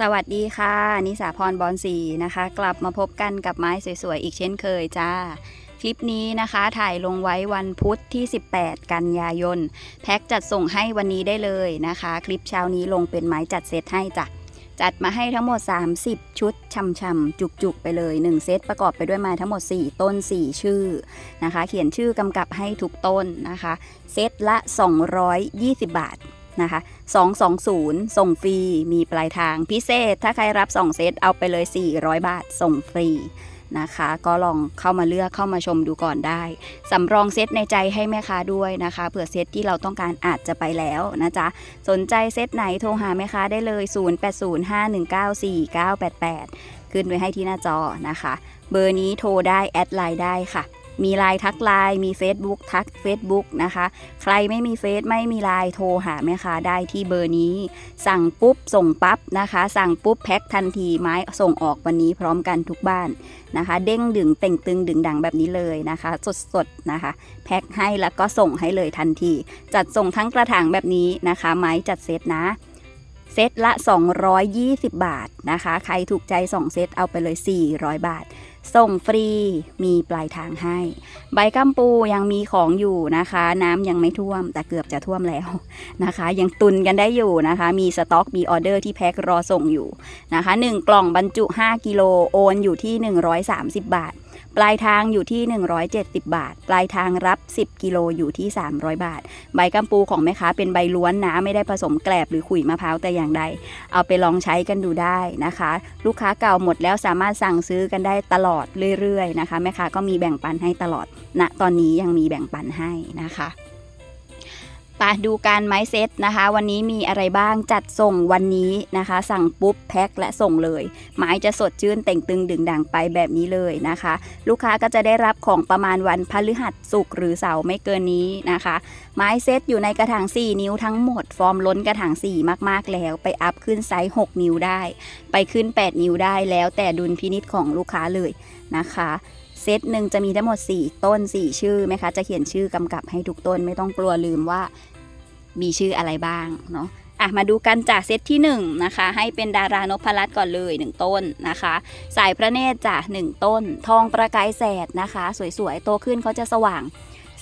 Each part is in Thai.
สวัสดีค่ะ นิสาพรบอลสีนะคะ กลับมาพบกันกับไม้สวยๆ อีกเช่นเคยจ้า คลิปนี้นะคะถ่ายลงไว้วันพุธที่ 18 กันยายน แพ็คจัดส่งให้วันนี้ได้เลยนะคะ คลิปเช้านี้ลงเป็นไม้จัดเซตให้จ้ะ จัดมาให้ทั้งหมด 30 ชุดช่ำๆจุกๆ ไปเลย 1 เซตประกอบไปด้วยไม้ทั้งหมด 4 ต้น 4 ชื่อนะคะ เขียนชื่อกำกับให้ทุกต้นนะคะ เซตละ 220 บาท นะคะ220 ส่งฟรี มีปลายทางพิเศษ ถ้าใครรับ 2 เซต เอาไปเลย 400 บาท ส่งฟรีนะคะ ก็ลองเข้ามาเลือกเข้ามาชมดูก่อนได้ สำรองเซตในใจให้แม่ค้าด้วยนะคะ เผื่อเซตที่เราต้องการอาจจะไปแล้วนะจ๊ะ สนใจเซตไหนโทรหาแม่ค้าได้เลย 0805194988 ขึ้นไว้ให้ที่หน้าจอนะคะ เบอร์นี้โทรได้แอดไลน์ได้ค่ะ มีไลน์ทักไลน์มี Facebook ทัก Facebook นะคะ ใครไม่มีเฟซไม่มีไลน์โทรหาแม่ค้าได้ที่เบอร์นี้ สั่งปุ๊บส่งปั๊บนะคะ สั่งปุ๊บแพ็คทันทีไม้ส่งออกวันนี้พร้อมกันทุกบ้านนะคะ เด้งดึงเต่งตึงดึงดังแบบนี้เลยนะคะ สดๆนะคะ แพ็คให้แล้วก็ส่งให้เลยทันที จัดส่งทั้งกระถางแบบนี้นะคะ ไม้จัดเซตนะเซตละ 220 บาทนะคะ ใครถูกใจ 2 เซตเอาไปเลย 400 บาท ส่งฟรีมีปลายทางให้ ใบกัมปูยังมีของอยู่นะคะ น้ำยังไม่ท่วม แต่เกือบจะท่วมแล้วนะคะ ยังตุนกันได้อยู่นะคะ มีสต็อกมีออเดอร์ที่แพ็ครอส่งอยู่นะคะ 1 กล่องบรรจุ 5 กิโลโอนอยู่ที่ 130 บาท ปลายทางอยู่ที่ 170 บาท ปลายทางรับ 10 กิโลอยู่ที่ 300 บาท ใบกัมปูของแม่ค้าเป็นใบล้วนนะไม่ได้ผสมแกลบหรือขุยมะพร้าวแต่อย่างใด เอาไปลองใช้กันดูได้นะคะ ลูกค้าเก่าหมดแล้วสามารถสั่งซื้อกันได้ตลอดเรื่อยๆนะคะแม่ค้าก็มีแบ่งปันให้ตลอดณตอนนี้ยังมีแบ่งปันให้นะคะ ไปดูการไม้เซตนะคะ วันนี้มีอะไรบ้างจัดส่งวันนี้นะคะ สั่งปุ๊บแพ็คและส่งเลย ไม้จะสดชื่นเต่งตึงดึงดังไปแบบนี้เลยนะคะ ลูกค้าก็จะได้รับของประมาณวันพฤหัสศุกหรือเสาร์ไม่เกินนี้นะคะ ไม้เซตอยู่ในกระถาง 4 นิ้วทั้งหมด ฟอร์มล้นกระถาง 4 มากๆแล้ว ไปอัพขึ้นไซส์ 6 นิ้วได้ ไปขึ้น 8 นิ้วได้แล้วแต่ดุลพินิษของลูกค้าเลยนะคะ เซตหนึ่งจะมีทั้งหมด 4 ต้น 4 ชื่อไหมคะ จะเขียนชื่อกำกับให้ทุกต้นไม่ต้องกลัวลืมว่ามีชื่ออะไรบ้างเนาะอะมาดูกันจากเซตที่1นะคะ ให้เป็นดารานพรัตน์ก่อนเลย 1 ต้นนะคะ สายพระเนตรจ้ะ1ต้น ทองประกายแสดนะคะ สวยๆ โตขึ้นเขาจะสว่าง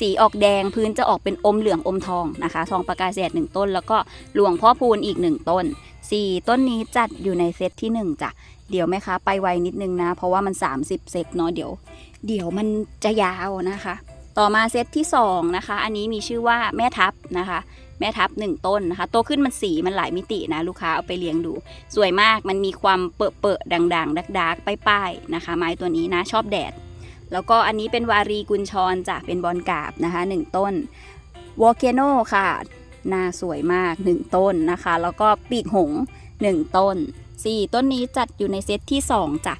สีออกแดงพื้นจะออกเป็นอมเหลืองอมทองนะคะ ทองประกายแสดหนึ่งต้น แล้วก็หลวงพ่อพูนอีกหนึ่งต้นสี่ต้นนี้จัดอยู่ในเซตที่หนึ่งจ้ะเดี๋ยวไหมคะไปไวนิดนึงนะ เพราะว่ามัน 30 เซตเนาะเดี๋ยว เดี๋ยวมันจะยาวนะคะ ต่อมาเซตที่สองนะคะ อันนี้มีชื่อว่าแม่ทับนะคะ แม่ทับหนึ่งต้นนะคะ โตขึ้นมันสีมันหลายมิตินะ ลูกค้าเอาไปเลี้ยงดู สวยมากมันมีความเปอะเปอะๆด่างๆดักๆป้ายๆนะคะ ไม้ตัวนี้นะชอบแดด แล้วก็อันนี้เป็นวารีกุญชรจ้ะเป็นบอลกาบนะคะหนึ่งต้นวอลเกโนค่ะหน้าสวยมากหนึ่งต้นนะคะ แล้วก็ปีกหงส์หนึ่งต้นสี่ต้นนี้จัดอยู่ในเซตที่สองจ้ะ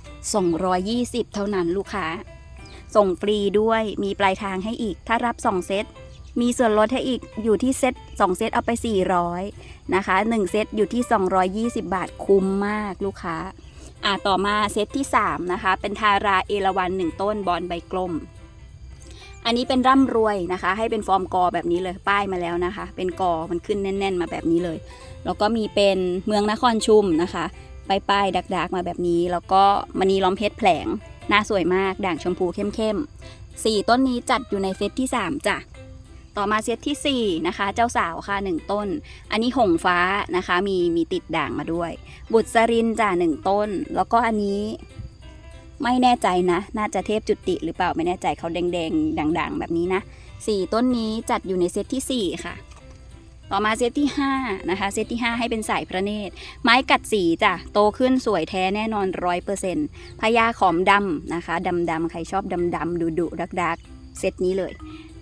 220 เท่านั้นลูกค้า ส่งฟรีด้วยมีปลายทางให้อีก ถ้ารับ 2 เซต มีส่วนลดให้อีกอยู่ที่เซต2 เซตเอาไป 400 นะคะ 1 เซตอยู่ที่ 220 บาทคุ้มมากลูกค้า อะต่อมาเซตที่ 3 นะคะ เป็นทาราเอราวัน 1 ต้นบอลใบกลม อันนี้เป็นร่ำรวยนะคะ ให้เป็นฟอร์มกอแบบนี้เลยป้ายมาแล้วนะคะ เป็นกอมันขึ้นแน่น ๆ มาแบบนี้เลย แล้วก็มีเป็นเมืองนครชุมนะคะป้ายป้ายดักดักๆมาแบบนี้ แล้วก็มณีล้อมเพชรแผลง หน้าสวยมากด่างชมพูเข้มๆสี่ต้นนี้จัดอยู่ในเซตที่สามจ้ะต่อมาเซตที่ 4 นะคะ เจ้าสาวค่ะ 1 ต้น อันนี้หงฟ้านะคะ มีมีติดด่างมาด้วย บุตรสรินจ้ะหนึ่งต้น แล้วก็อันนี้ไม่แน่ใจนะ น่าจะเทพจุติหรือเปล่าไม่แน่ใจเขาแดงๆด่างๆ แบบนี้นะสี่ต้นนี้จัดอยู่ในเซตที่ 4 ค่ะ ต่อมาเซตที่5นะคะเซตที่ 5 ให้เป็นสายพระเนตร ไม้กัดสีจ้ะโตขึ้นสวยแท้แน่นอนร้อยเปอร์เซ็นต์พญาขอมดำนะคะดำดำใครชอบดำดำดุดุดักดักเซตนี้เลย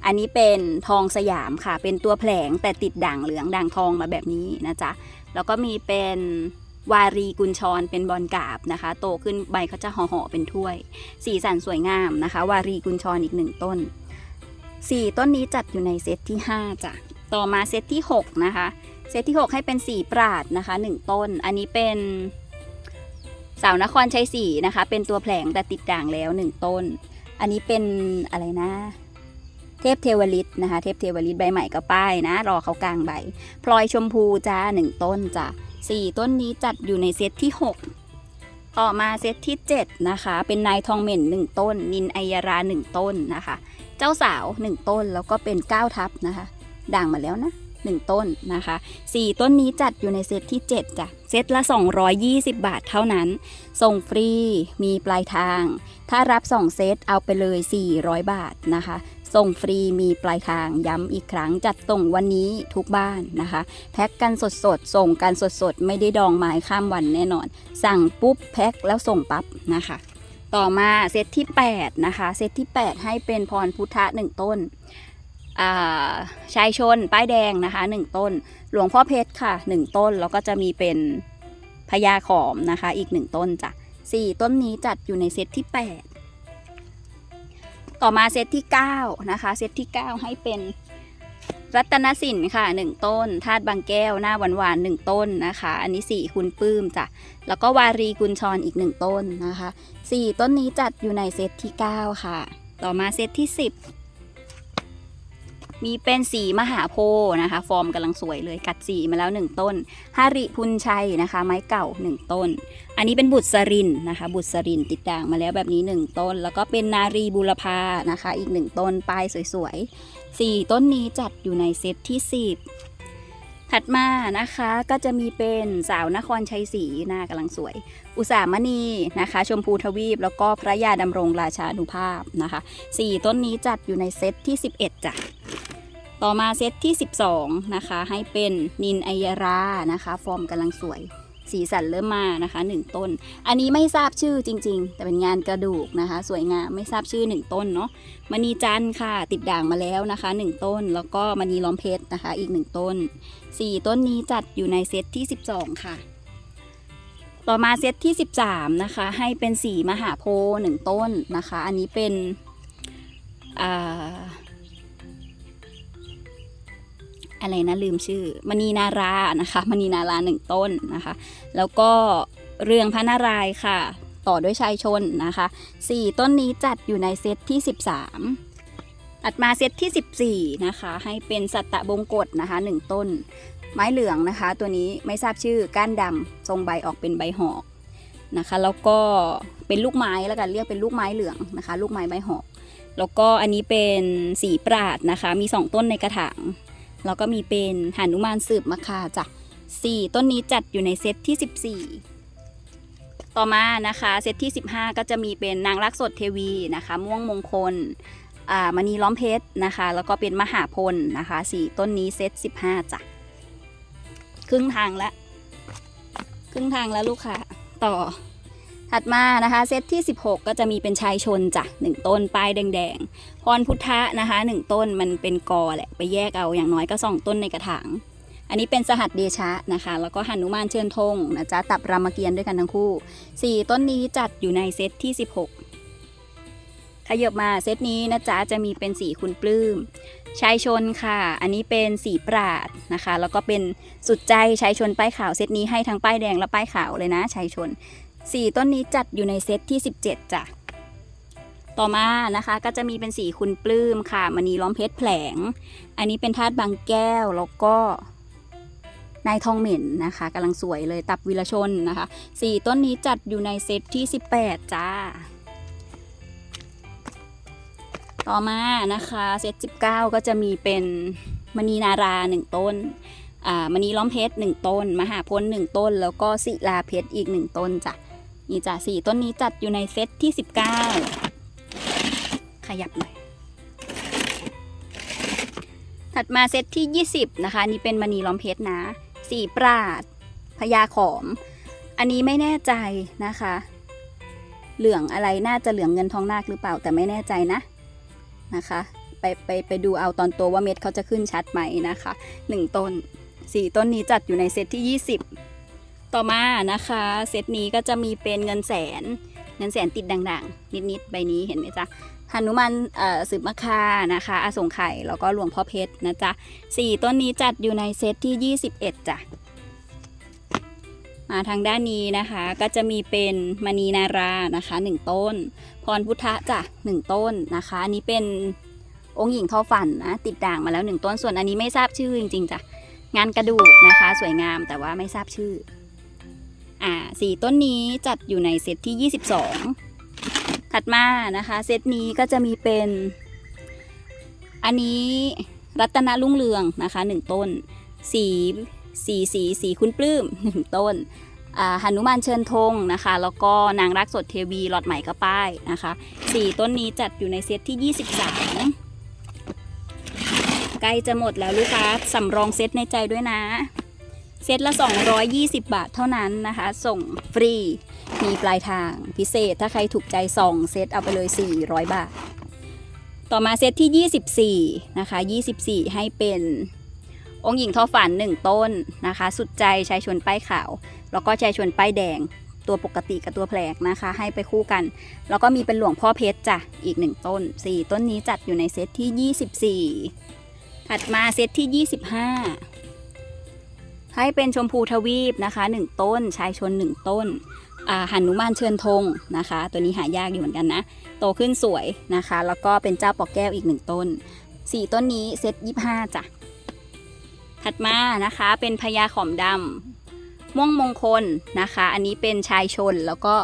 อันนี้เป็นทองสยามค่ะ เป็นตัวแผลงแต่ติดด่างเหลืองด่างทองมาแบบนี้นะจ๊ะแล้วก็มีเป็นวารีกุญชรเป็นบอลกาบนะคะ โตขึ้นใบเขาจะห่อๆเป็นถ้วย สีสันสวยงามนะคะ วารีกุญชรอีกหนึ่งต้นสี่ต้นนี้จัดอยู่ในเซตที่ห้าจ้ะ ต่อมาเซตที่หกนะคะ เซตที่ 6 ให้เป็นสีปราดนะคะ 1 ต้น อันนี้เป็นสาวนครชัยศรีนะคะ เป็นตัวแผลงแต่ติดด่างแล้ว 1 ต้น อันนี้เป็นอะไรนะ เทพเทวฤทธิ์นะคะ เทพเทวฤทธิ์ใบใหม่ก็ป้ายนะ รอเขากลางใบ พลอยชมพูจ้าหนึ่งต้นจ้ะสี่ต้นนี้จัดอยู่ในเซตที่หกต่อมาเซตที่เจ็ดนะคะ เป็นนายทองเหม็นหนึ่งต้น นินไอยาราหนึ่งต้นนะคะ เจ้าสาวหนึ่งต้นแล้วก็เป็นเก้าทับนะคะ ด่างมาแล้วนะหนึ่งต้นนะคะสี่ต้นนี้จัดอยู่ในเซตที่เจ็ดจ้ะเซตละ 220 บาทเท่านั้น ส่งฟรีมีปลายทาง ถ้ารับ 2 เซตเอาไปเลย 400 บาทนะคะ ส่งฟรีมีปลายทางย้ำอีกครั้งจัดส่งวันนี้ทุกบ้านนะคะ แพ็คกันสดสดๆส่งกันสดสดๆไม่ได้ดองไม้ข้ามวันแน่นอน สั่งปุ๊บแพ็คแล้วส่งปั๊บนะคะต่อมาเซตที่ 8 นะคะ เซตที่ 8 ให้เป็นพรพุทธะหนึ่งต้น ชายชนป้ายแดงนะคะหนึ่งต้น หลวงพ่อเพชรค่ะหนึ่งต้น แล้วก็จะมีเป็นพญาขอมนะคะ อีกหนึ่งต้นจ้ะสี่ต้นนี้จัดอยู่ในเซตที่ 8 ต่อมาเซตที่ 9 นะคะ เซตที่ 9 ให้เป็นรัตนสินค่ะ 1 ต้นธาตุบางแก้วหน้าหวานหวานๆหนึ่งต้นนะคะ อันนี้ 4 คุณปื้มจ้ะแล้วก็วารีกุญชรอีก 1 ต้นนะคะ 4 ต้นนี้จัดอยู่ในเซตที่ 9 ค่ะ ต่อมาเซตที่ 10 มีเป็นสีมหาโพธิ์นะคะ ฟอร์มกำลังสวยเลยกัดสีมาแล้ว 1 ต้นฮาริพุนชัยนะคะ ไม้เก่า 1 ต้น อันนี้เป็นบุตรสรินนะคะ บุตรสรินติดด่างมาแล้วแบบนี้ 1 ต้น แล้วก็เป็นนารีบุรพานะคะ อีก 1 ต้นปลายสวยๆ 4 ต้นนี้จัดอยู่ในเซตที่ 10ถัดมานะคะก็จะมีเป็นสาวนครชัยศรีหน้ากำลังสวย อุสามณีนะคะ ชมพูทวีป แล้วก็พระยาดำรงราชานุภาพนะคะ 4 ต้นนี้จัดอยู่ในเซตที่ 11จ้ะ ต่อมาเซตที่ 12 นะคะ ให้เป็นนินไอยารานะคะ ฟอร์มกำลังสวย สีสันเริ่มมานะคะ 1 ต้น อันนี้ไม่ทราบชื่อจริง ๆ แต่เป็นงานกระดูกนะคะ สวยงามไม่ทราบชื่อ 1 ต้นเนาะมณีจันทร์ค่ะ ติดด่างมาแล้วนะคะ 1 ต้น แล้วก็มณีล้อมเพชรนะคะ อีก 1 ต้น 4 ต้นนี้จัดอยู่ในเซตที่ 12 ค่ะต่อมาเซตที่ 13 นะคะ ให้เป็นสีมหาโพลหนึ่งต้นนะคะ อันนี้เป็นอ่า อะไรนะลืมชื่อมณีนารานะคะมณีนาราหนึ่งต้นนะคะ แล้วก็เรืองพระนารายณ์ค่ะ ต่อด้วยชายชนนะคะสี่ต้นนี้จัดอยู่ในเซตที่ 13อัดมาเซตที่ 14 นะคะ ให้เป็นสัตตะบงกฎนะคะหนึ่งต้น ไม้เหลืองนะคะ ตัวนี้ไม่ทราบชื่อก้านดำทรงใบออกเป็นใบหอกนะคะ แล้วก็เป็นลูกไม้แล้วกันเรียกเป็นลูกไม้เหลืองนะคะ ลูกไม้ใบหอก แล้วก็อันนี้เป็นสีปราดนะคะ มีสองต้นในกระถาง แล้วก็มีเป็นหานุมานสืบมะคาจ้ะสี่ต้นนี้จัดอยู่ในเซตที่ 14 ต่อมานะคะเซตที่ 15 ก็จะมีเป็นนางรักสดเทวีนะคะ ม่วงมงคลอ่ามณีล้อมเพชรนะคะ แล้วก็เป็นมหาพลนะคะสี่ต้นนี้เซต15จ้ะครึ่งทางแล้วครึ่งทางแล้วลูกค้าต่อ ถัดมานะคะเซตที่ 16 ก็จะมีเป็นชายชนจ้ะหนึ่งต้นป้ายแดงๆพรพุทธะนะคะหนึ่งต้นมันเป็นกอแหละไปแยกเอาอย่างน้อยก็สองต้นในกระถาง อันนี้เป็นสหัสเดชะนะคะ แล้วก็หนุมานเชิญธงนะจ๊ะตับรามเกียรติด้วยกันทั้งคู่สี่ต้นนี้จัดอยู่ในเซตที่ 16 ขยบมาเซตนี้นะจ๊ะจะมีเป็นสีคุณปลื้มชายชนค่ะ อันนี้เป็นสีปราดนะคะ แล้วก็เป็นสุดใจชายชนป้ายขาวเซตนี้ให้ทั้งป้ายแดงและป้ายขาวเลยนะชายชน สี่ต้นนี้จัดอยู่ในเซตที่ 17จ้ะต่อมานะคะก็จะมีเป็นสีคุณปลื้มค่ะมณีล้อมเพชรแผลง อันนี้เป็นธาตุบางแก้วแล้วก็นายทองเหม็นนะคะกำลังสวยเลยตับวิรชนนะคะสี่ต้นนี้จัดอยู่ในเซตที่ 18 จ้า ต่อมานะคะเซต19 ก็จะมีเป็นมณีนาราหนึ่งต้นอ่ามณีล้อมเพชรหนึ่งต้น มหาพลหนึ่งต้น แล้วก็ศิลาเพชรอีกหนึ่งต้นจ้ะ นี่จ้ะสี่ต้นนี้จัดอยู่ในเซตที่สิบเก้าขยับหน่อย ถัดมาเซตที่ยี่สิบนะคะนี่เป็นมณีล้อมเพชรนะสีปราดพญาขอม อันนี้ไม่แน่ใจนะคะ เหลืองอะไรน่าจะเหลืองเงินทองนาคหรือเปล่าแต่ไม่แน่ใจนะนะคะ ไปไปไปดูเอาตอนโตวว่าเม็ดเขาจะขึ้นชัดไหมนะคะหนึ่งต้นสี่ต้นนี้จัดอยู่ในเซตที่ 20 ต่อมานะคะเซตนี้ก็จะมีเป็นเงินแสน เงินแสนติดด่างๆ นิดๆใบนี้เห็นไหมจ๊ะหนุมานสืบมะคานะคะอาสงไข่แล้วก็หลวงพ่อเพชรนะจ๊ะสี่ต้นนี้จัดอยู่ในเซตที่ 21จ้ะมาทางด้านนี้นะคะก็จะมีเป็นมณีนารานะคะหนึ่งต้น พรพุทธะจ้ะหนึ่งต้นนะคะอันนี้เป็นองค์หญิงทอฝันนะติดด่างมาแล้วหนึ่งต้นส่วนอันนี้ไม่ทราบชื่อจริงๆจ้ะงานกระดูกนะคะ สวยงามแต่ว่าไม่ทราบชื่อ อ่าสี่ต้นนี้จัดอยู่ในเซตที่ 22 ถัดมานะคะ เซตนี้ก็จะมีเป็น อันนี้รัตนรุ่งเรืองนะคะหนึ่งต้น สีสีสีสีคุณปลื้มหนึ่งต้นอ่าหนุมานเชิญธงนะคะ แล้วก็นางรักสดเทวีหลอดใหม่กระป้ายนะคะสี่ต้นนี้จัดอยู่ในเซตที่ 23 ใกล้จะหมดแล้วลูกค้าสำรองเซตในใจด้วยนะ เซตละ 220 บาทเท่านั้นนะคะ ส่งฟรี มีปลายทางพิเศษ ถ้าใครถูกใจ 2 เซตเอาไปเลย 400 บาท ต่อมาเซตที่ 24 นะคะ 24 ให้เป็นองค์หญิงทอฝัน 1 ต้นนะคะ สุดใจชายชวนป้ายขาว แล้วก็ชายชวนป้ายแดง ตัวปกติกับตัวแผลกนะคะ ให้ไปคู่กัน แล้วก็มีเป็นหลวงพ่อเพชรจ้ะ อีก 1 ต้น 4 ต้นนี้จัดอยู่ในเซตที่ 24 ถัดมาเซตที่ 25 ให้เป็นชมพูทวีปนะคะ 1 ต้น ชายชน 1 ต้นหันุมานเชิญธงนะคะ ตัวนี้หายากอยู่เหมือนกันนะ โตขึ้นสวยนะคะ แล้วก็เป็นเจ้าปอกแก้วอีก 1 ต้น 4 ต้นนี้เซต25จ้ะ ถัดมานะคะเป็นพญาขอมดำม่วงมงคลนะคะ อันนี้เป็นชายชนแล้วก็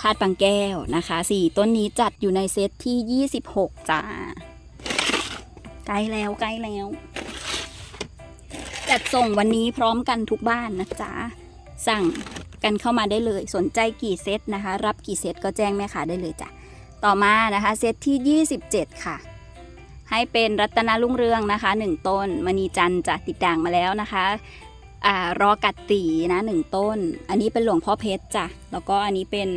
ธาตุบางแก้วนะคะสี่ต้นนี้จัดอยู่ในเซตที่ 26จ้าใกล้แล้วใกล้แล้ว จัดส่งวันนี้พร้อมกันทุกบ้านนะจ๊ะ สั่งกันเข้ามาได้เลย สนใจกี่เซตนะคะ รับกี่เซตก็แจ้งแม่ค้าได้เลยจ้ะ ต่อมานะคะเซตที่ 27 ค่ะ ให้เป็นรัตนรุ่งเรืองนะคะ 1 ต้นมณีจันจะติดด่างมาแล้วนะคะอ่ารอกัดตีนะหนึ่งต้น อันนี้เป็นหลวงพ่อเพชรจ้ะ แล้วก็อันนี้เป็น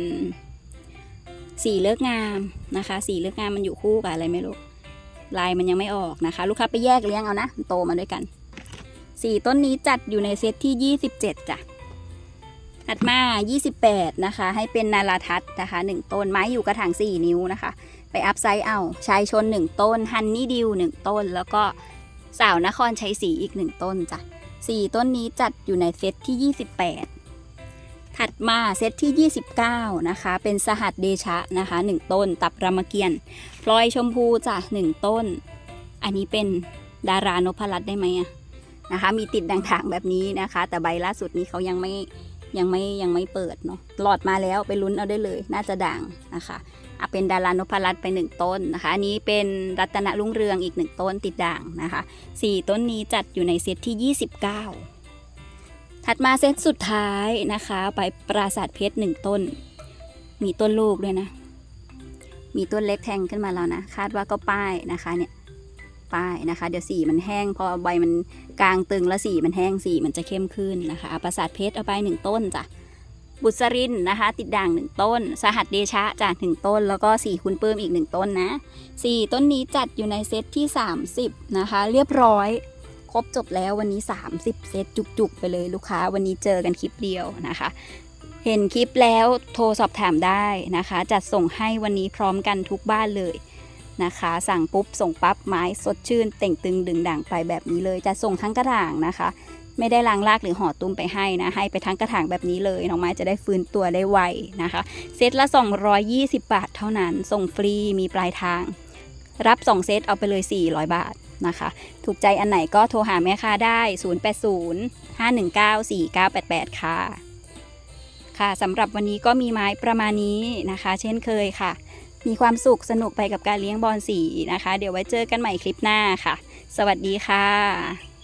สีเลือกงามนะคะ สีเลือกงามมันอยู่คู่กับอะไรไม่รู้ลายมันยังไม่ออกนะคะ ลูกค้าไปแยกเลี้ยงเอานะ มันโตมาด้วยกัน สี่ต้นนี้จัดอยู่ในเซตที่ 27 จ้ะ ถัดมา 28 นะคะ ให้เป็นนาราทัศนะคะ 1 ต้น ไม้อยู่กระถาง 4 นิ้วนะคะ ไปอัพไซด์เอาชายชน 1 ต้น ฮันนี่ดิว 1 ต้น แล้วก็สาวนครชัยศรีอีก 1 ต้นจ้ะ 4 ต้นนี้จัดอยู่ในเซตที่ 28ถัดมาเซตที่ 29 นะคะ เป็นสหัสเดชะนะคะ 1 ต้น ตับรามเกียรติ์พลอยชมพูจ้ะ1ต้น อันนี้เป็นดารานพรัตน์ได้ไหมอะ นะคะ มีติดด่างๆแบบนี้นะคะ แต่ใบล่าสุดนี้เขายังไม่ยังไม่ยังไม่เปิดเนาะหลอดมาแล้วไปลุ้นเอาได้เลย น่าจะด่างนะคะเอะเป็นดารานพรัตน์ไปหนึ่งต้นนะคะ อันนี้เป็นรัตนรุ่งเรืองอีกหนึ่งต้นติดด่างนะคะสี่ต้นนี้จัดอยู่ในเซตที่ 29 ถัดมาเซตสุดท้ายนะคะไปปราสาทเพชรหนึ่งต้น มีต้นลูกด้วยนะ มีต้นเล็กแทงขึ้นมาแล้วนะ คาดว่าก็ป้ายนะคะเนี่ย ป้ายนะคะ เดี๋ยวสีมันแห้ง พอใบมันกลางตึงแล้วสีมันแห้งสีมันจะเข้มขึ้นนะคะประสาทเพชรเอาไปหนึ่งต้นจ้ะบุษรินนะคะ ติดด่างหนึ่งต้น สหัสเดชะจ้ะหนึ่งต้น แล้วก็สีคุณปื้มอีกหนึ่งต้นนะสี่ต้นนี้จัดอยู่ในเซตที่ 30 นะคะ เรียบร้อย ครบจบแล้ววันนี้ 30 เซตจุกๆ ไปเลยลูกค้า วันนี้เจอกันคลิปเดียวนะคะ เห็นคลิปแล้วโทรสอบถามได้นะคะ จัดส่งให้วันนี้พร้อมกันทุกบ้านเลย นะคะ สั่งปุ๊บส่งปั๊บไม้สดชื่นเต่งตึงดึงด่างไปแบบนี้เลย จะส่งทั้งกระถางนะคะ ไม่ได้ล้างรากหรือห่อตุ้มไปให้นะ ให้ไปทั้งกระถางแบบนี้เลยน้องไม้จะได้ฟื้นตัวได้ไวนะคะ เซตละ 220 บาทเท่านั้น ส่งฟรีมีปลายทาง รับ 2 เซตเอาไปเลย 400 บาทนะคะ ถูกใจอันไหนก็โทรหาแม่ค้าได้ 080 519 4988 ค่ะ ค่ะสำหรับวันนี้ก็มีไม้ประมาณนี้นะคะ เช่นเคยค่ะ มีความสุขสนุกไปกับการเลี้ยงบอลสีนะคะ เดี๋ยวไว้เจอกันใหม่คลิปหน้าค่ะ สวัสดีค่ะ